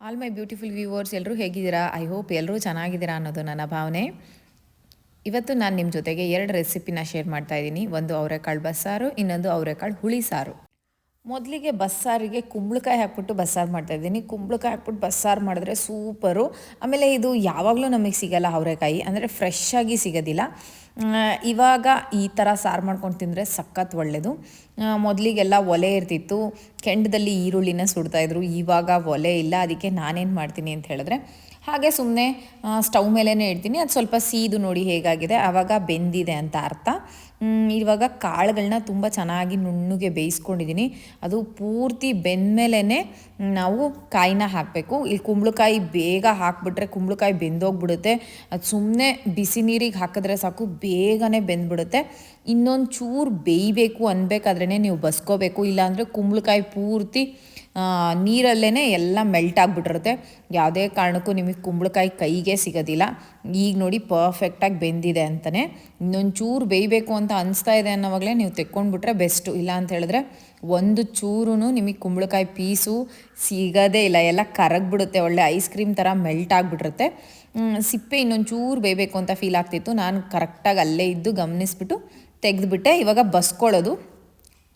All my beautiful viewers ಎಲ್ಲರೂ ಹೇಗಿದ್ದೀರಾ? I hope ಎಲ್ಲರೂ ಚೆನ್ನಾಗಿದ್ದೀರಾ ಅನ್ನೋದು ನನ್ನ ಭಾವನೆ. ಇವತ್ತು ನಾನು ನಿಮ್ಮ ಜೊತೆಗೆ ಎರಡು ರೆಸಿಪಿನ ಶೇರ್ ಮಾಡ್ತಾ ಇದ್ದೀನಿ. ಒಂದು ಅವರೆಕಾಳು ಬಸ್ಸಾರು, ಇನ್ನೊಂದು ಅವರೆಕಾಳು ಹುಳಿ ಸಾರು. ಮೊದಲಿಗೆ ಬಸ್ಸಾರಿಗೆ ಕುಂಬಳಕಾಯಿ ಹಾಕ್ಬಿಟ್ಟು ಬಸ್ಸಾರು ಮಾಡ್ತಾಯಿದ್ದೀನಿ. ಕುಂಬಳಕಾಯಿ ಹಾಕ್ಬಿಟ್ಟು ಬಸ್ಸಾರು ಮಾಡಿದ್ರೆ ಸೂಪರು. ಆಮೇಲೆ ಇದು ಯಾವಾಗಲೂ ನಮಗೆ ಸಿಗಲ್ಲ ಅವರೆಕಾಯಿ. ಅಂದರೆ ಫ್ರೆಶ್ ಆಗಿ ಸಿಗೋದಿಲ್ಲ. ಇವಾಗ ಈ ಥರ ಸಾರು ಮಾಡ್ಕೊಂಡು ತಿಂದರೆ ಸಖತ್ ಒಳ್ಳೆಯದು ಮೊದಲಿಗೆಲ್ಲ ಒಲೆ ಇರ್ತಿತ್ತು. ಕೆಂಡದಲ್ಲಿ ಈರುಳ್ಳಿನ ಸುಡ್ತಾಯಿದ್ರು. ಇವಾಗ ಒಲೆ ಇಲ್ಲ. ಅದಕ್ಕೆ ನಾನೇನು ಮಾಡ್ತೀನಿ ಅಂತ ಹೇಳಿದ್ರೆ, ಹಾಗೆ ಸುಮ್ಮನೆ ಸ್ಟವ್ ಮೇಲೇ ಇಡ್ತೀನಿ. ಅದು ಸ್ವಲ್ಪ ಸೀದು ನೋಡಿ ಹೇಗಾಗಿದೆ. ಆವಾಗ ಬೆಂದಿದೆ ಅಂತ ಅರ್ಥ. ಇವಾಗ ಕಾಳುಗಳನ್ನ ತುಂಬ ಚೆನ್ನಾಗಿ ನುಣ್ಣಗೆ ಬೇಯಿಸ್ಕೊಂಡಿದ್ದೀನಿ ಅದು ಪೂರ್ತಿ ಬೆಂದಮೇಲೆ ನಾವು ಕಾಯಿನ ಹಾಕಬೇಕು. ಇಲ್ಲಿ ಕುಂಬಳಕಾಯಿ ಬೇಗ ಹಾಕಿಬಿಟ್ರೆ ಕುಂಬಳಕಾಯಿ ಬೆಂದೋಗ್ಬಿಡುತ್ತೆ. ಅದು ಸುಮ್ಮನೆ ಬಿಸಿ ನೀರಿಗೆ ಹಾಕಿದ್ರೆ ಸಾಕು, ಬೇಗನೆ ಬೆಂದ್ಬಿಡುತ್ತೆ. ಇನ್ನೊಂದು ಚೂರು ಬೇಯಬೇಕು ಅನ್ಬೇಕಾದ್ರೇ ನೀವು ಬಸ್ಕೋಬೇಕು. ಇಲ್ಲಾಂದರೆ ಕುಂಬಳಕಾಯಿ ಪೂರ್ತಿ ನೀರಲ್ಲೇ ಎಲ್ಲ ಮೆಲ್ಟ್ ಆಗಿಬಿಟ್ಟಿರುತ್ತೆ. ಯಾವುದೇ ಕಾರಣಕ್ಕೂ ನಿಮಗೆ ಕುಂಬಳಕಾಯಿ ಕೈಗೆ ಸಿಗೋದಿಲ್ಲ. ಈಗ ನೋಡಿ ಪರ್ಫೆಕ್ಟಾಗಿ ಬೆಂದಿದೆ ಅಂತಲೇ ಇನ್ನೊಂದು ಚೂರು ಬೇಯಬೇಕು ಅಂತ ಅನಿಸ್ತಾ ಇದೆ ಅನ್ನೋವಾಗಲೇ ನೀವು ತೆಕ್ಕೊಂಡ್ಬಿಟ್ರೆ ಬೆಸ್ಟು ಇಲ್ಲ ಅಂತ ಹೇಳಿದ್ರೆ ಒಂದು ಚೂರು ನಿಮಗೆ ಕುಂಬಳಕಾಯಿ ಪೀಸು ಸಿಗೋದೇ ಇಲ್ಲ. ಎಲ್ಲ ಕರಗ್ಬಿಡುತ್ತೆ. ಒಳ್ಳೆ ಐಸ್ ಕ್ರೀಮ್ ಥರ ಮೆಲ್ಟ್ ಆಗಿಬಿಟ್ಟಿರುತ್ತೆ. ಸಿಪ್ಪೆ ಇನ್ನೊಂದು ಚೂರು ಬೇಯಬೇಕು ಅಂತ ಫೀಲ್ ಆಗ್ತಿತ್ತು. ನಾನು ಕರೆಕ್ಟಾಗಿ ಅಲ್ಲೇ ಇದ್ದು ಗಮನಿಸ್ಬಿಟ್ಟು ತೆಗೆದುಬಿಟ್ಟೆ. ಇವಾಗ ಬಸ್ಕೊಳ್ಳೋದು.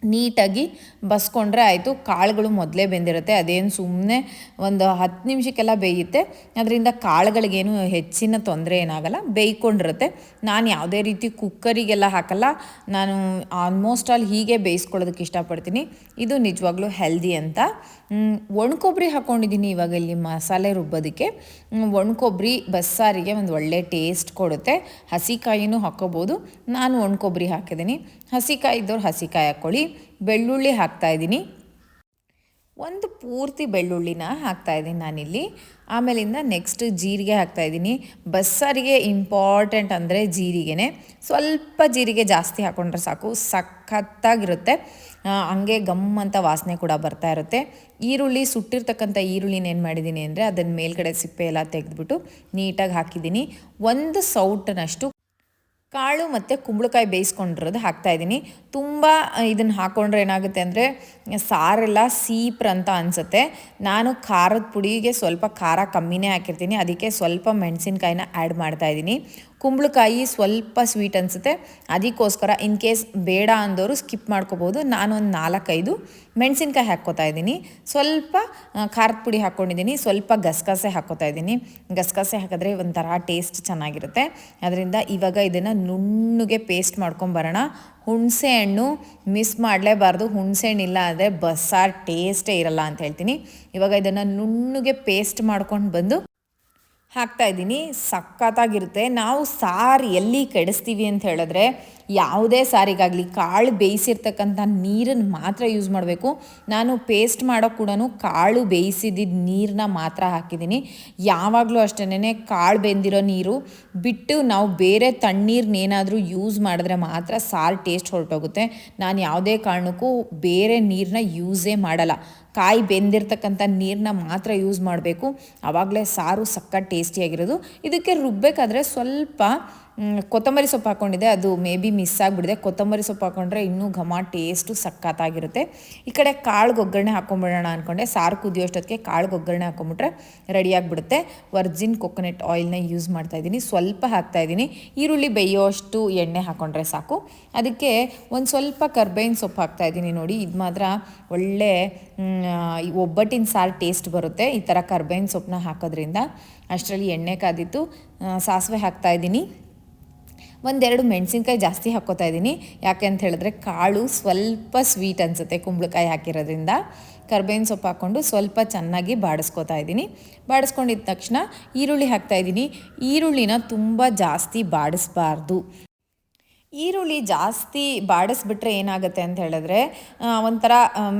ನೀಟಾಗಿ ಬಸ್ಕೊಂಡ್ರೆ ಆಯಿತು, ಕಾಳುಗಳು ಮೊದಲೇ ಬೆಂದಿರುತ್ತೆ, ಅದೇನು ಸುಮ್ಮನೆ ಒಂದು ಹತ್ತು ನಿಮಿಷಕ್ಕೆಲ್ಲ ಬೇಯುತ್ತೆ. ಅದರಿಂದ ಕಾಳುಗಳಿಗೇನು ಹೆಚ್ಚಿನ ತೊಂದರೆ ಏನಾಗಲ್ಲ, ಬೇಯ್ಕೊಂಡಿರುತ್ತೆ. ನಾನು ಯಾವುದೇ ರೀತಿ ಕುಕ್ಕರಿಗೆಲ್ಲ ಹಾಕಲ್ಲ, ನಾನು ಆಲ್ಮೋಸ್ಟ್ ಆಲ್ ಹೀಗೆ ಬೇಯಿಸ್ಕೊಳ್ಳೋದಕ್ಕೆ ಇಷ್ಟಪಡ್ತೀನಿ. ಇದು ನಿಜವಾಗ್ಲೂ ಹೆಲ್ದಿ ಅಂತ. ಒಣಕೊಬ್ಬರಿ ಹಾಕ್ಕೊಂಡಿದ್ದೀನಿ ಇವಾಗ ಇಲ್ಲಿ ಮಸಾಲೆ ರುಬ್ಬೋದಕ್ಕೆ. ಒಣಕೊಬ್ಬರಿ ಬಸ್ಸಾರಿಗೆ ಒಂದು ಒಳ್ಳೆ ಟೇಸ್ಟ್ ಕೊಡುತ್ತೆ. ಹಸಿಕಾಯಿನೂ ಹಾಕ್ಕೋಬೋದು. ನಾನು ಒಣಕೊಬ್ಬರಿ ಹಾಕಿದ್ದೀನಿ. ಹಸಿಕಾಯಿ ಇದ್ದವ್ರು ಹಸಿಕಾಯಿ ಹಾಕ್ಕೊಳ್ಳಿ ಬೆಳ್ಳುಳ್ಳಿ ಹಾಕ್ತಾಯಿದ್ದೀನಿ ಒಂದು ಪೂರ್ತಿ ಬೆಳ್ಳುಳ್ಳಿನ ಹಾಕ್ತಾಯಿದ್ದೀನಿ ನಾನಿಲ್ಲಿ. ಆಮೇಲಿಂದ ನೆಕ್ಸ್ಟ್ ಜೀರಿಗೆ ಹಾಕ್ತಾಯಿದ್ದೀನಿ ಬಸ್ಸಾರಿಗೆ ಇಂಪಾರ್ಟೆಂಟ್ ಅಂದರೆ ಜೀರಿಗೆನೆ. ಸ್ವಲ್ಪ ಜೀರಿಗೆ ಜಾಸ್ತಿ ಹಾಕ್ಕೊಂಡ್ರೆ ಸಾಕು, ಸಖತ್ತಾಗಿರುತ್ತೆ. ಹಂಗೆ ಗಮ್ ಅಂತ ವಾಸನೆ ಕೂಡ ಬರ್ತಾ ಇರುತ್ತೆ. ಈರುಳ್ಳಿ, ಸುಟ್ಟಿರ್ತಕ್ಕಂಥ ಈರುಳ್ಳಿನ ಏನು ಮಾಡಿದ್ದೀನಿ ಅಂದರೆ ಅದನ್ನ ಮೇಲ್ಗಡೆ ಸಿಪ್ಪೆ ಎಲ್ಲ ತೆಗೆದ್ಬಿಟ್ಟು ನೀಟಾಗಿ ಹಾಕಿದ್ದೀನಿ. ಒಂದು ಸೌಟನಷ್ಟು ಕಾಳು ಮತ್ತು ಕುಂಬಳಕಾಯಿ ಬೇಯಿಸ್ಕೊಂಡಿರೋದು ಹಾಕ್ತಾಯಿದ್ದೀನಿ ತುಂಬ ಇದನ್ನು ಹಾಕ್ಕೊಂಡ್ರೆ ಏನಾಗುತ್ತೆ ಅಂದರೆ, ಸಾರೆಲ್ಲ ಸೀಪ್ರ ಅಂತ ಅನಿಸುತ್ತೆ. ನಾನು ಖಾರದ ಪುಡಿಗೆ ಸ್ವಲ್ಪ ಖಾರ ಕಮ್ಮಿನೇ ಹಾಕಿರ್ತೀನಿ. ಅದಕ್ಕೆ ಸ್ವಲ್ಪ ಮೆಣಸಿನ್ಕಾಯಿನ ಆ್ಯಡ್ ಮಾಡ್ತಾಯಿದ್ದೀನಿ ಕುಂಬಳಕಾಯಿ ಸ್ವಲ್ಪ ಸ್ವೀಟ್ ಅನಿಸುತ್ತೆ. ಅದಕ್ಕೋಸ್ಕರ ಇನ್ ಕೇಸ್ ಬೇಡ ಅಂದವರು ಸ್ಕಿಪ್ ಮಾಡ್ಕೋಬೋದು. ನಾನು ಒಂದು ನಾಲ್ಕೈದು ಮೆಣಸಿನ್ಕಾಯಿ ಹಾಕ್ಕೋತಾ ಇದ್ದೀನಿ. ಸ್ವಲ್ಪ ಖಾರದ ಪುಡಿ ಹಾಕ್ಕೊಂಡಿದ್ದೀನಿ ಸ್ವಲ್ಪ ಗಸಗಸೆ ಹಾಕ್ಕೋತಾ ಇದ್ದೀನಿ. ಗಸಗಸೆ ಹಾಕಿದ್ರೆ ಒಂಥರ ಟೇಸ್ಟ್ ಚೆನ್ನಾಗಿರುತ್ತೆ. ಅದರಿಂದ ಇವಾಗ ಇದನ್ನು ನುಣ್ಣಗೆ ಪೇಸ್ಟ್ ಮಾಡ್ಕೊಂಬರೋಣ. ಹುಣಸೆ ಹಣ್ಣು ಮಿಸ್ ಮಾಡಲೇಬಾರ್ದು. ಹುಣಸೆ ಹಣ್ಣು ಇಲ್ಲ ಅಂದರೆ ಬಸ್ಸಾರು ಟೇಸ್ಟೇ ಇರಲ್ಲ ಅಂತ ಹೇಳ್ತೀನಿ. ಇವಾಗ ಇದನ್ನು ನುಣ್ಣಗೆ ಪೇಸ್ಟ್ ಮಾಡ್ಕೊಂಡು ಬಂದು ಹಾಕ್ತಾ ಇದ್ದೀನಿ. ಸಖತ್ತಾಗಿರುತ್ತೆ. ನಾವು ಸಾರು ಎಲ್ಲಿ ಕೆಡಿಸ್ತೀವಿ ಅಂತ ಹೇಳಿದ್ರೆ ಯಾವುದೇ ಸಾರಿಗಾಗಲಿ ಕಾಳು ಬೇಯಿಸಿರ್ತಕ್ಕಂಥ ನೀರನ್ನು ಮಾತ್ರ ಯೂಸ್ ಮಾಡಬೇಕು. ನಾನು ಪೇಸ್ಟ್ ಮಾಡೋ ಕೂಡ ಕಾಳು ಬೇಯಿಸಿದ್ದಿದ್ದ ನೀರನ್ನ ಮಾತ್ರ ಹಾಕಿದ್ದೀನಿ. ಯಾವಾಗಲೂ ಅಷ್ಟೇ ಕಾಳು ಬೆಂದಿರೋ ನೀರು ಬಿಟ್ಟು ನಾವು ಬೇರೆ ತಣ್ಣೀರ್ನೇನಾದರೂ ಯೂಸ್ ಮಾಡಿದ್ರೆ ಮಾತ್ರ ಸಾರು ಟೇಸ್ಟ್ ಹೊರಟೋಗುತ್ತೆ. ನಾನು ಯಾವುದೇ ಕಾರಣಕ್ಕೂ ಬೇರೆ ನೀರನ್ನ ಯೂಸೇ ಮಾಡಲ್ಲ. ಕಾಯಿ ಬೆಂದಿರ್ತಕ್ಕಂಥ ನೀರನ್ನ ಮಾತ್ರ ಯೂಸ್ ಮಾಡಬೇಕು. ಆವಾಗಲೇ ಸಾರು ಸಕ್ಕ ಟೇಸ್ಟಿಯಾಗಿರೋದು ಇದಕ್ಕೆ ರುಬ್ಬಬೇಕಾದ್ರೆ ಸ್ವಲ್ಪ ಕೊತ್ತಂಬರಿ ಸೊಪ್ಪು ಹಾಕ್ಕೊಂಡಿದ್ದೆ ಅದು ಮೇ ಬಿ ಮಿಸ್ ಆಗಿಬಿಡಿದೆ. ಕೊತ್ತಂಬರಿ ಸೊಪ್ಪು ಹಾಕ್ಕೊಂಡ್ರೆ ಇನ್ನೂ ಘಮ ಟೇಸ್ಟು ಸಕ್ಕತ್ತಾಗಿರುತ್ತೆ. ಈ ಕಡೆ ಕಾಳಿಗೆ ಒಗ್ಗರಣೆ ಹಾಕ್ಕೊಂಬಿಡೋಣ ಅಂದ್ಕೊಂಡೆ ಸಾರು ಕುದಿಯೋಷ್ಟೊತ್ತಿಗೆ ಕಾಳಿಗೆ ಒಗ್ಗರಣೆ ಹಾಕ್ಕೊಂಬಿಟ್ರೆ ರೆಡಿಯಾಗಿಬಿಡುತ್ತೆ ವರ್ಜಿನ್ ಕೊಕೊನೆಟ್ ಆಯಿಲ್ನ ಯೂಸ್ ಮಾಡ್ತಾಯಿದ್ದೀನಿ ಸ್ವಲ್ಪ ಹಾಕ್ತಾಯಿದ್ದೀನಿ ಈರುಳ್ಳಿ ಬೇಯೋಷ್ಟು ಎಣ್ಣೆ ಹಾಕ್ಕೊಂಡ್ರೆ ಸಾಕು. ಅದಕ್ಕೆ ಒಂದು ಸ್ವಲ್ಪ ಕರ್ಬೇವಿನ ಸೊಪ್ಪು ಹಾಕ್ತಾಯಿದ್ದೀನಿ ನೋಡಿ. ಇದು ಮಾತ್ರ ಒಳ್ಳೆ ಒಬ್ಬಟ್ಟಿನ ಸಾರು ಟೇಸ್ಟ್ ಬರುತ್ತೆ. ಈ ಥರ ಕರ್ಬೇವಿನ ಸೊಪ್ಪನ್ನ ಹಾಕೋದ್ರಿಂದ ಅಷ್ಟರಲ್ಲಿ ಎಣ್ಣೆ ಕಾದಿತ್ತು. ಸಾಸಿವೆ ಹಾಕ್ತಾಯಿದ್ದೀನಿ ಒಂದೆರಡು ಮೆಣಸಿನ್ಕಾಯಿ ಜಾಸ್ತಿ ಹಾಕ್ಕೋತಾ ಇದ್ದೀನಿ. ಯಾಕೆ ಅಂತ ಹೇಳಿದ್ರೆ ಕಾಳು ಸ್ವಲ್ಪ ಸ್ವೀಟ್ ಅನಿಸುತ್ತೆ ಕುಂಬಳಕಾಯಿ ಹಾಕಿರೋದ್ರಿಂದ. ಕರ್ಬೇವಿನ ಸೊಪ್ಪು ಹಾಕ್ಕೊಂಡು ಸ್ವಲ್ಪ ಚೆನ್ನಾಗಿ ಬಾಡಿಸ್ಕೋತಾ ಇದ್ದೀನಿ. ಬಾಡಿಸ್ಕೊಂಡಿದ್ದ ತಕ್ಷಣ ಈರುಳ್ಳಿ ಹಾಕ್ತಾ ಇದ್ದೀನಿ. ಈರುಳ್ಳಿನ ತುಂಬ ಜಾಸ್ತಿ ಬಾಡಿಸ್ಬಾರ್ದು. ಈರುಳ್ಳಿ ಜಾಸ್ತಿ ಬಾಡಿಸ್ಬಿಟ್ರೆ ಏನಾಗುತ್ತೆ ಅಂತ ಹೇಳಿದ್ರೆ ಒಂಥರ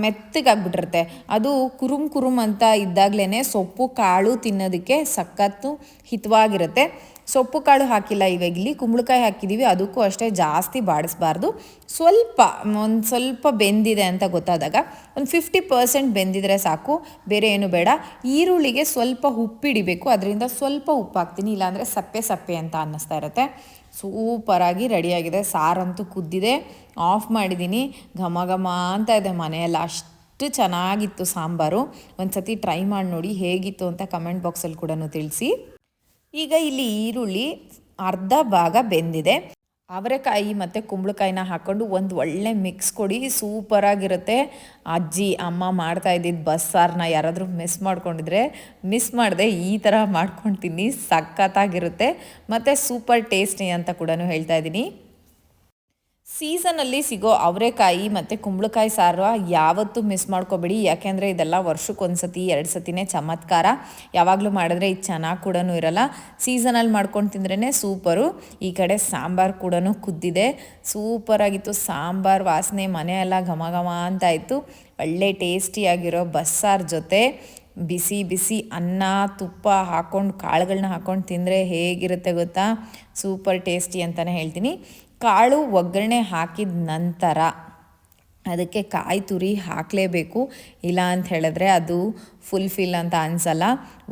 ಮೆತ್ತಗಾಗ್ಬಿಟ್ಟಿರುತ್ತೆ. ಅದು ಕುರುಮ್ ಕುರುಮ್ ಅಂತ ಇದ್ದಾಗಲೇ ಸೊಪ್ಪು ಕಾಳು ತಿನ್ನೋದಕ್ಕೆ ಸಖತ್ತು ಹಿತವಾಗಿರುತ್ತೆ. ಸೊಪ್ಪು ಕಾಳು ಹಾಕಿಲ್ಲ ಇವಾಗ ಇಲ್ಲಿ, ಕುಂಬಳಕಾಯಿ ಹಾಕಿದ್ದೀವಿ ಅದಕ್ಕೂ ಅಷ್ಟೇ ಜಾಸ್ತಿ ಬಾಡಿಸ್ಬಾರ್ದು. ಸ್ವಲ್ಪ, ಒಂದು ಸ್ವಲ್ಪ ಬೆಂದಿದೆ ಅಂತ ಗೊತ್ತಾದಾಗ, ಒಂದು ಫಿಫ್ಟಿ ಪರ್ಸೆಂಟ್ ಬೆಂದಿದ್ರೆ ಸಾಕು, ಬೇರೆ ಏನು ಬೇಡ. ಈರುಳ್ಳಿಗೆ ಸ್ವಲ್ಪ ಉಪ್ಪಿಡಿಬೇಕು, ಅದರಿಂದ ಸ್ವಲ್ಪ ಉಪ್ಪು ಹಾಕ್ತೀನಿ ಇಲ್ಲಾಂದರೆ ಸಪ್ಪೆ ಸಪ್ಪೆ ಅಂತ ಅನ್ನಿಸ್ತಾ ಇರುತ್ತೆ. ಸೂಪರಾಗಿ ರೆಡಿಯಾಗಿದೆ. ಸಾರಂತೂ ಕುದ್ದಿದೆ. ಆಫ್ ಮಾಡಿದ್ದೀನಿ ಘಮ ಘಮ ಅಂತ ಇದೆ ಮನೆಯೆಲ್ಲ. ಅಷ್ಟು ಚೆನ್ನಾಗಿತ್ತು ಸಾಂಬಾರು. ಒಂದು ಸತಿ ಟ್ರೈ ಮಾಡಿ ನೋಡಿ ಹೇಗಿತ್ತು ಅಂತ ಕಮೆಂಟ್ ಬಾಕ್ಸಲ್ಲಿ ಕೂಡ ತಿಳಿಸಿ. ಈಗ ಇಲ್ಲಿ ಈರುಳ್ಳಿ ಅರ್ಧ ಭಾಗ ಬೆಂದಿದೆ. ಅವರೆಕಾಯಿ ಮತ್ತು ಕುಂಬಳಕಾಯಿನ ಹಾಕ್ಕೊಂಡು ಒಂದು ಒಳ್ಳೆ ಮಿಕ್ಸ್ ಕೊಡಿ ಸೂಪರಾಗಿರುತ್ತೆ ಅಜ್ಜಿ, ಅಮ್ಮ ಮಾಡ್ತಾ ಇದ್ದಿದ್ದು ಬಸ್ಸಾರನ್ನ ಯಾರಾದರೂ ಮಿಸ್ ಮಾಡ್ಕೊಂಡಿದ್ರೆ ಮಿಸ್ ಮಾಡಿದೆ ಈ ಥರ ಮಾಡ್ಕೊಂಡು ತಿನ್ನಿ, ಸಖತ್ತಾಗಿರುತ್ತೆ. ಮತ್ತು ಸೂಪರ್ ಟೇಸ್ಟಿ ಅಂತ ಕೂಡ ಹೇಳ್ತಾ ಇದ್ದೀನಿ. ಸೀಸನಲ್ಲಿ ಸಿಗೋ ಅವರೆಕಾಯಿ ಮತ್ತು ಕುಂಬಳಕಾಯಿ ಸಾರು ಯಾವತ್ತೂ ಮಿಸ್ ಮಾಡ್ಕೋಬೇಡಿ. ಯಾಕೆಂದರೆ ಇದೆಲ್ಲ ವರ್ಷಕ್ಕೊಂದ್ಸತಿ ಎರಡು ಸತಿನೇ ಚಮತ್ಕಾರ. ಯಾವಾಗಲೂ ಮಾಡಿದ್ರೆ ಇದು ಚೆನ್ನಾಗಿ ಕೂಡ ಇರಲ್ಲ. ಸೀಸನಲ್ಲಿ ಮಾಡ್ಕೊಂಡು ತಿಂದ್ರೇ ಸೂಪರು. ಈ ಕಡೆ ಸಾಂಬಾರು ಕೂಡ ಕುದ್ದಿದೆ. ಸೂಪರಾಗಿತ್ತು. ಸಾಂಬಾರು ವಾಸನೆ ಮನೆಯೆಲ್ಲ ಘಮ ಘಮ ಅಂತ ಇತ್ತು ಒಳ್ಳೆ ಟೇಸ್ಟಿಯಾಗಿರೋ ಬಸ್ಸಾರು ಜೊತೆ ಬಿಸಿ ಬಿಸಿ ಅನ್ನ, ತುಪ್ಪ ಹಾಕ್ಕೊಂಡು ಕಾಳುಗಳನ್ನ ಹಾಕ್ಕೊಂಡು ತಿಂದರೆ ಹೇಗಿರುತ್ತೆ ಗೊತ್ತಾ? ಸೂಪರ್ ಟೇಸ್ಟಿ ಅಂತಲೇ ಹೇಳ್ತೀನಿ. ಕಾಳು ಒಗ್ಗರಣೆ ಹಾಕಿದ ನಂತರ ಅದಕ್ಕೆ ಕಾಯಿ ತುರಿ ಹಾಕಲೇಬೇಕು. ಇಲ್ಲ ಅಂತ ಹೇಳಿದ್ರೆ ಅದು ಫುಲ್ಫಿಲ್ ಅಂತ ಅನಿಸಲ್ಲ.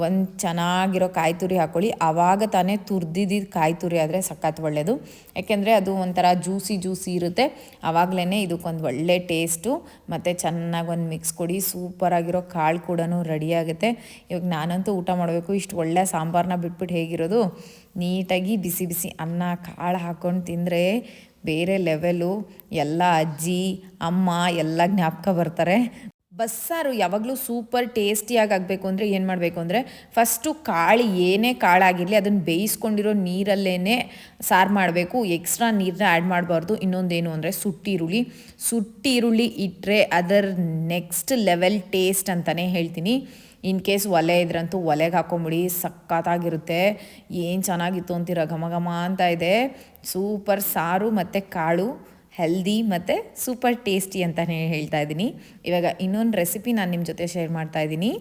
ಒಂದು ಚೆನ್ನಾಗಿರೋ ಕಾಯಿ ತುರಿ ಹಾಕ್ಕೊಳ್ಳಿ ಆವಾಗ ತಾನೇ ತುರ್ದಿದ್ದು ಕಾಯಿ ತುರಿ ಆದರೆ ಸಖತ್ ಒಳ್ಳೆಯದು ಯಾಕೆಂದರೆ ಅದು ಒಂಥರ ಜ್ಯೂಸಿ ಜ್ಯೂಸಿ ಇರುತ್ತೆ. ಆವಾಗಲೇ ಇದಕ್ಕೊಂದು ಒಳ್ಳೆ ಟೇಸ್ಟು ಮತ್ತು ಚೆನ್ನಾಗಿ ಒಂದು ಮಿಕ್ಸ್ ಕೊಡಿ. ಸೂಪರಾಗಿರೋ ಕಾಳು ಕೂಡ ರೆಡಿಯಾಗುತ್ತೆ ಇವಾಗ ನಾನಂತೂ ಊಟ ಮಾಡಬೇಕು. ಇಷ್ಟು ಒಳ್ಳೆ ಸಾಂಬಾರನ್ನ ಬಿಟ್ಬಿಟ್ಟು ಹೇಗಿರೋದು? ನೀಟಾಗಿ ಬಿಸಿ ಬಿಸಿ ಅನ್ನ, ಕಾಳು ಹಾಕ್ಕೊಂಡು ತಿಂದರೆ ಬೇರೆ ಲೆವೆಲು ಎಲ್ಲ ಅಜ್ಜಿ, ಅಮ್ಮ ಎಲ್ಲ ಜ್ಞಾಪಕ ಬರ್ತಾರೆ. ಬಸ್ಸಾರು ಯಾವಾಗಲೂ ಸೂಪರ್ ಟೇಸ್ಟಿಯಾಗಿ ಆಗಬೇಕು ಅಂದರೆ ಏನು ಮಾಡಬೇಕು ಅಂದರೆ ಫಸ್ಟು ಕಾಳು ಏನೇ ಕಾಳಾಗಿರಲಿ ಅದನ್ನು ಬೇಯಿಸ್ಕೊಂಡಿರೋ ನೀರಲ್ಲೇ ಸಾರು ಮಾಡಬೇಕು. ಎಕ್ಸ್ಟ್ರಾ ನೀರನ್ನ ಆ್ಯಡ್ ಮಾಡಬಾರ್ದು. ಇನ್ನೊಂದೇನು ಅಂದರೆ ಸುಟ್ಟಿರುಳ್ಳಿ. ಸುಟ್ಟಿರುಳ್ಳಿ ಇಟ್ಟರೆ ಅದರ ನೆಕ್ಸ್ಟ್ ಲೆವೆಲ್ ಟೇಸ್ಟ್ ಅಂತಲೇ ಹೇಳ್ತೀನಿ. ಇನ್ ಕೇಸ್ ಒಲೆ ಇದ್ರಂತೂ ಒಲೆಗೆ ಹಾಕೊಂಬಿಡಿ, ಸಖತ್ತಾಗಿರುತ್ತೆ. ಏನು ಚೆನ್ನಾಗಿತ್ತು ಅಂತೀರ? ಘಮ ಘಮ ಅಂತ ಇದೆ. ಸೂಪರ್ ಸಾರು ಮತ್ತು ಕಾಳು, ಹೆಲ್ದಿ ಮತ್ತು ಸೂಪರ್ ಟೇಸ್ಟಿ ಅಂತಲೇ ಹೇಳ್ತಾ ಇದ್ದೀನಿ. ಇವಾಗ ಇನ್ನೊಂದು ರೆಸಿಪಿ ನಾನು ನಿಮ್ಮ ಜೊತೆ ಶೇರ್ ಮಾಡ್ತಾ ಇದ್ದೀನಿ.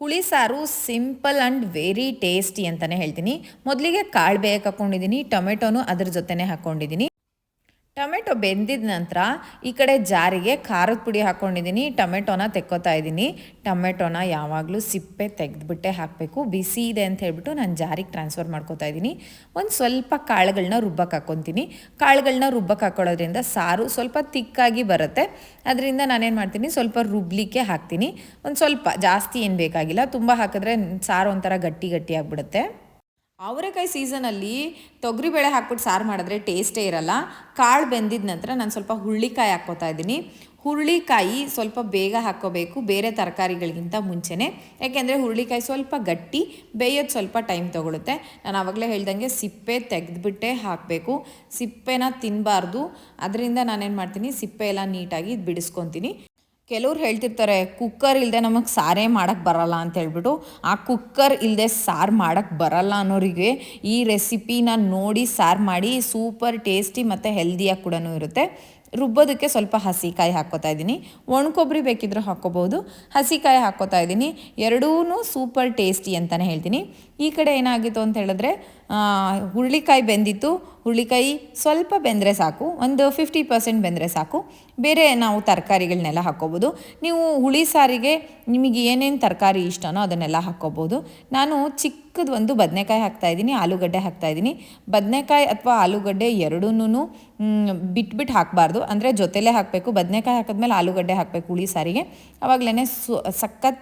ಹುಳಿ ಸಾರು ಸಿಂಪಲ್ ಆ್ಯಂಡ್ ವೆರಿ ಟೇಸ್ಟಿ ಅಂತಲೇ ಹೇಳ್ತೀನಿ. ಮೊದಲಿಗೆ ಕಾಳು ಬೇಯಕ್ಕೆ ಹಾಕ್ಕೊಂಡಿದ್ದೀನಿ ಟೊಮೆಟೊನು ಅದ್ರ ಜೊತೆನೇ ಹಾಕ್ಕೊಂಡಿದ್ದೀನಿ ಟೊಮೆಟೊ ಬೆಂದಿದ ನಂತರ ಈ ಕಡೆ ಜಾರಿಗೆ ಖಾರದ ಪುಡಿ ಹಾಕ್ಕೊಂಡಿದ್ದೀನಿ ಟೊಮೆಟೊನ ತೆಕ್ಕೋತಾ ಇದ್ದೀನಿ. ಟೊಮೆಟೊನ ಯಾವಾಗಲೂ ಸಿಪ್ಪೆ ತೆಗೆದುಬಿಟ್ಟೆ ಹಾಕಬೇಕು. ಬಿಸಿ ಇದೆ ಅಂತ ಹೇಳ್ಬಿಟ್ಟು ನಾನು ಜಾರಿಗೆ ಟ್ರಾನ್ಸ್ಫರ್ ಮಾಡ್ಕೋತಾ ಇದ್ದೀನಿ. ಒಂದು ಸ್ವಲ್ಪ ಕಾಳುಗಳನ್ನ ರುಬ್ಬಕ್ಕೆ ಹಾಕ್ಕೊತೀನಿ ಕಾಳುಗಳನ್ನ ರುಬ್ಬಕ್ಕೆ ಹಾಕ್ಕೊಳ್ಳೋದ್ರಿಂದ ಸಾರು ಸ್ವಲ್ಪ ತಿಕ್ಕಾಗಿ ಬರುತ್ತೆ. ಅದರಿಂದ ನಾನೇನು ಮಾಡ್ತೀನಿ, ಸ್ವಲ್ಪ ರುಬ್ಲಿಕ್ಕೆ ಹಾಕ್ತೀನಿ. ಒಂದು ಸ್ವಲ್ಪ ಜಾಸ್ತಿ ಏನು ಬೇಕಾಗಿಲ್ಲ. ತುಂಬ ಹಾಕಿದ್ರೆ ಸಾರು ಒಂಥರ ಗಟ್ಟಿ ಗಟ್ಟಿ ಆಗಿಬಿಡುತ್ತೆ. ಅವರೆಕಾಯಿ ಸೀಸನಲ್ಲಿ ತೊಗರಿಬೇಳೆ ಹಾಕ್ಬಿಟ್ಟು ಸಾರು ಮಾಡಿದ್ರೆ ಟೇಸ್ಟೇ ಇರಲ್ಲ. ಕಾಳು ಬೆಂದಿದ ನಂತರ ನಾನು ಸ್ವಲ್ಪ ಹುಳ್ಳಿಕಾಯಿ ಹಾಕ್ಕೋತಾ ಇದ್ದೀನಿ. ಹುರುಳಿಕಾಯಿ ಸ್ವಲ್ಪ ಬೇಗ ಹಾಕ್ಕೋಬೇಕು, ಬೇರೆ ತರಕಾರಿಗಳಿಗಿಂತ ಮುಂಚೆನೇ. ಯಾಕೆಂದರೆ ಹುರುಳಿಕಾಯಿ ಸ್ವಲ್ಪ ಗಟ್ಟಿ, ಬೇಯೋದು ಸ್ವಲ್ಪ ಟೈಮ್ ತೊಗೊಳುತ್ತೆ. ನಾನು ಆವಾಗಲೇ ಹೇಳ್ದಂಗೆ ಸಿಪ್ಪೆ ತೆಗೆದುಬಿಟ್ಟೆ ಹಾಕಬೇಕು. ಸಿಪ್ಪೆನ ತಿನ್ನಬಾರ್ದು ಅದರಿಂದ ನಾನೇನು ಮಾಡ್ತೀನಿ, ಸಿಪ್ಪೆ ಎಲ್ಲ ನೀಟಾಗಿ ಬಿಡಿಸ್ಕೊತೀನಿ. ಕೆಲವ್ರು ಹೇಳ್ತಿರ್ತಾರೆ, ಕುಕ್ಕರ್ ಇಲ್ಲದೆ ನಮಗೆ ಸಾರೇ ಮಾಡೋಕ್ಕೆ ಬರಲ್ಲ ಅಂತ ಹೇಳ್ಬಿಟ್ಟು, ಆ ಕುಕ್ಕರ್ ಇಲ್ಲದೆ ಸಾರು ಮಾಡೋಕ್ಕೆ ಬರಲ್ಲ ಅನ್ನೋರಿಗೆ ಈ ರೆಸಿಪಿನ ನೋಡಿ ಸಾರು ಮಾಡಿ ಸೂಪರ್ ಟೇಸ್ಟಿ ಮತ್ತು ಹೆಲ್ದಿಯಾಗಿ ಕೂಡ ಇರುತ್ತೆ. ರುಬ್ಬೋದಕ್ಕೆ ಸ್ವಲ್ಪ ಹಸಿಕಾಯಿ ಹಾಕ್ಕೋತಾ ಇದ್ದೀನಿ. ಒಣಕೊಬ್ಬರಿ ಬೇಕಿದ್ರೆ ಹಾಕ್ಕೋಬೋದು. ಹಸಿಕಾಯಿ ಹಾಕ್ಕೋತಾ ಇದ್ದೀನಿ. ಎರಡೂ ಸೂಪರ್ ಟೇಸ್ಟಿ ಅಂತಲೇ ಹೇಳ್ತೀನಿ. ಈ ಕಡೆ ಏನಾಗಿತ್ತು ಅಂತ ಹೇಳಿದ್ರೆ ಹುರುಳಿಕಾಯಿ ಬೆಂದಿತ್ತು. ಹುರುಳಿಕಾಯಿ ಸ್ವಲ್ಪ ಬೆಂದರೆ ಸಾಕು, ಒಂದು ಫಿಫ್ಟಿ ಪರ್ಸೆಂಟ್ ಬೆಂದರೆ ಸಾಕು. ಬೇರೆ ನಾವು ತರಕಾರಿಗಳನ್ನೆಲ್ಲ ಹಾಕ್ಕೋಬೋದು. ನೀವು ಹುಳಿ ಸಾರಿಗೆ ನಿಮಗೆ ಏನೇನು ತರಕಾರಿ ಇಷ್ಟನೋ ಅದನ್ನೆಲ್ಲ ಹಾಕ್ಕೋಬೋದು. ನಾನು ಚಿಕ್ಕದು ಒಂದು ಬದನೆಕಾಯಿ ಹಾಕ್ತಾಯಿದ್ದೀನಿ ಆಲೂಗಡ್ಡೆ ಹಾಕ್ತಾಯಿದ್ದೀನಿ ಬದನೆಕಾಯಿ ಅಥವಾ ಆಲೂಗಡ್ಡೆ ಎರಡೂ ಬಿಟ್ಬಿಟ್ಟು ಹಾಕಬಾರ್ದು. ಅಂದರೆ ಜೊತೆಲೇ ಹಾಕಬೇಕು, ಬದನೆಕಾಯಿ ಹಾಕಿದ್ಮೇಲೆ ಆಲೂಗಡ್ಡೆ ಹಾಕಬೇಕು ಹುಳಿ ಸಾರಿಗೆ. ಆವಾಗಲೇ ಸು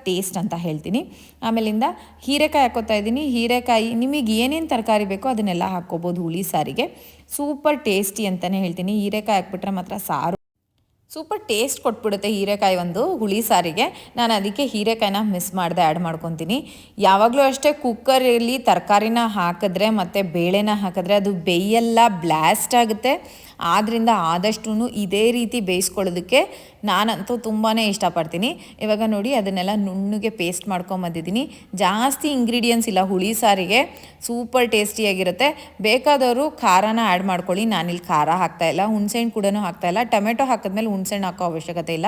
ಟೇಸ್ಟ್ ಅಂತ ಹೇಳ್ತೀನಿ. ಆಮೇಲಿಂದ ಹೀರೆಕಾಯಿ ಹಾಕೋತಾ ಇದ್ದೀನಿ. ಹೀರೆಕಾಯಿ, ನಿಮಗೆ ಏನೇನು ತರಕಾರಿ ಬೇಕೋ ಅದನ್ನೆಲ್ಲ ಹಾಕ್ಕೋಬೋದು ಹುಳಿ ಸಾರಿಗೆ. ಸೂಪರ್ ಟೇಸ್ಟಿ ಅಂತಲೇ ಹೇಳ್ತೀನಿ. ಹೀರೆಕಾಯಿ ಹಾಕ್ಬಿಟ್ರೆ ಮಾತ್ರ ಸಾರು. ಸೂಪರ್ ಟೇಸ್ಟ್ ಕೊಟ್ಬಿಡುತ್ತೆ ಹೀರೆಕಾಯಿ ಒಂದು ಹುಳಿ ಸಾರಿಗೆ. ನಾನು ಅದಕ್ಕೆ ಹೀರೆಕಾಯಿನ ಮಿಸ್ ಮಾಡಿದೆ, ಆ್ಯಡ್ ಮಾಡ್ಕೊತೀನಿ. ಯಾವಾಗಲೂ ಅಷ್ಟೇ ಕುಕ್ಕರಲ್ಲಿ ತರಕಾರಿನ ಹಾಕಿದ್ರೆ ಮತ್ತು ಬೇಳೆನ ಹಾಕಿದ್ರೆ ಅದು ಬೇಯೆಲ್ಲ ಬ್ಲ್ಯಾಸ್ಟ್ ಆಗುತ್ತೆ. ಆದ್ದರಿಂದ ಆದಷ್ಟು ಇದೇ ರೀತಿ ಬೇಯಿಸ್ಕೊಳ್ಳೋದಕ್ಕೆ ನಾನಂತೂ ತುಂಬಾ ಇಷ್ಟಪಡ್ತೀನಿ. ಇವಾಗ ನೋಡಿ ಅದನ್ನೆಲ್ಲ ನುಣ್ಣಗೆ ಪೇಸ್ಟ್ ಮಾಡ್ಕೊಂಬಂದಿದ್ದೀನಿ ಜಾಸ್ತಿ ಇಂಗ್ರೀಡಿಯೆಂಟ್ಸ್ ಇಲ್ಲ, ಹುಳಿ ಸಾರಿಗೆ ಸೂಪರ್ ಟೇಸ್ಟಿಯಾಗಿರುತ್ತೆ ಬೇಕಾದವರು ಖಾರನ ಆ್ಯಡ್ ಮಾಡ್ಕೊಳ್ಳಿ. ನಾನಿಲ್ಲಿ ಖಾರ ಹಾಕ್ತಾಯಿಲ್ಲ ಹುಣ್ಸೆಹಣ್ಣು ಕೂಡ ಹಾಕ್ತಾಯಿಲ್ಲ ಟೊಮೆಟೊ ಹಾಕಿದ್ಮೇಲೆ ಹುಣ್ಸೆಹಣ್ಣು ಹಾಕೋ ಅವಶ್ಯಕತೆ ಇಲ್ಲ.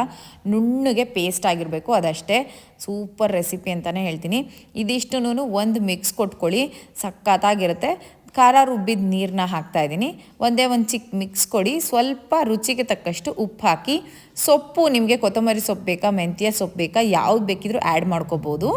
ನುಣ್ಣಗೆ ಪೇಸ್ಟ್ ಆಗಿರಬೇಕು, ಅದಷ್ಟೇ. ಸೂಪರ್ ರೆಸಿಪಿ ಅಂತಲೇ ಹೇಳ್ತೀನಿ. ಇದಿಷ್ಟು ಒಂದು ಮಿಕ್ಸ್ ಕೊಟ್ಕೊಳ್ಳಿ. ಸಖತ್ತಾಗಿರುತ್ತೆ. ಖಾರ ರುಬ್ಬಿದ ನೀರನ್ನ ಹಾಕ್ತಾ ಇದ್ದೀನಿ. ಒಂದೇ ಒಂದು ಚಿಕ್ಕ ಮಿಕ್ಸ್ ಕೊಡಿ. ಸ್ವಲ್ಪ ರುಚಿಗೆ ತಕ್ಕಷ್ಟು ಉಪ್ಪು ಹಾಕಿ. ಸೊಪ್ಪು ನಿಮಗೆ ಕೊತ್ತಂಬರಿ ಸೊಪ್ಪು ಬೇಕಾ, ಮೆಂತ್ಯ ಸೊಪ್ಪು ಬೇಕಾ, ಯಾವ್ದು ಬೇಕಿದ್ರೂ ಆ್ಯಡ್ ಮಾಡ್ಕೋಬೋದು.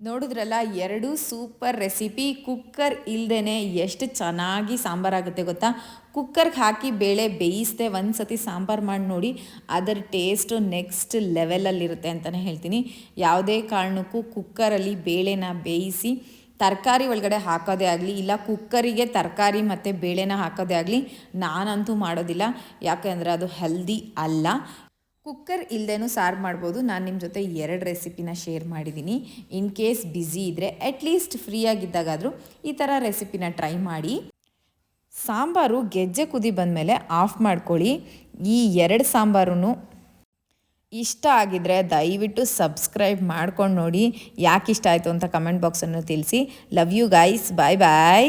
ನೋಡಿದ್ರಲ್ಲ, ಎರಡು ಸೂಪರ್ ರೆಸಿಪಿ ಕುಕ್ಕರ್ ಇಲ್ಲದೇ ಎಷ್ಟು ಚೆನ್ನಾಗಿ ಸಾಂಬಾರಾಗುತ್ತೆ ಗೊತ್ತಾ? ಕುಕ್ಕರ್ಗೆ ಹಾಕಿ ಬೇಳೆ ಬೇಯಿಸ್ದೆ ಒಂದು ಸತಿ ಸಾಂಬಾರು ಮಾಡಿ ನೋಡಿ. ಅದರ ಟೇಸ್ಟು ನೆಕ್ಸ್ಟ್ ಲೆವೆಲಲ್ಲಿರುತ್ತೆ ಅಂತಲೇ ಹೇಳ್ತೀನಿ. ಯಾವುದೇ ಕಾರಣಕ್ಕೂ ಕುಕ್ಕರಲ್ಲಿ ಬೇಳೆನ ಬೇಯಿಸಿ ತರಕಾರಿ ಒಳಗಡೆ ಹಾಕೋದೇ ಆಗಲಿ, ಇಲ್ಲ ಕುಕ್ಕರಿಗೆ ತರಕಾರಿ ಮತ್ತು ಬೇಳೆನ ಹಾಕೋದೇ ಆಗಲಿ, ನಾನಂತೂ ಮಾಡೋದಿಲ್ಲ. ಯಾಕೆಂದರೆ ಅದು ಹೆಲ್ದಿ ಅಲ್ಲ. ಕುಕ್ಕರ್ ಇಲ್ಲದೇನೂ ಸಾರು ಮಾಡ್ಬೋದು. ನಾನು ನಿಮ್ಮ ಜೊತೆ ಎರಡು ರೆಸಿಪಿನ ಶೇರ್ ಮಾಡಿದ್ದೀನಿ ಇನ್ ಕೇಸ್ ಬ್ಯುಸಿ ಇದ್ದರೆ ಅಟ್ಲೀಸ್ಟ್ ಫ್ರೀಯಾಗಿದ್ದಾಗಾದರೂ ಈ ಥರ ರೆಸಿಪಿನ ಟ್ರೈ ಮಾಡಿ. ಸಾಂಬಾರು ಗೆಜ್ಜೆ ಕುದಿ ಬಂದಮೇಲೆ ಆಫ್ ಮಾಡ್ಕೊಳ್ಳಿ. ಈ ಎರಡು ಸಾಂಬಾರು ಇಷ್ಟ ಆಗಿದ್ರೆ ದಯವಿಟ್ಟು ಸಬ್ಸ್ಕ್ರೈಬ್ ಮಾಡ್ಕೊಂಡು ನೋಡಿ. ಯಾಕೆ ಇಷ್ಟ ಆಯಿತು ಅಂತ ಕಮೆಂಟ್ ಬಾಕ್ಸನ್ನು ತಿಳಿಸಿ. Love you guys bye bye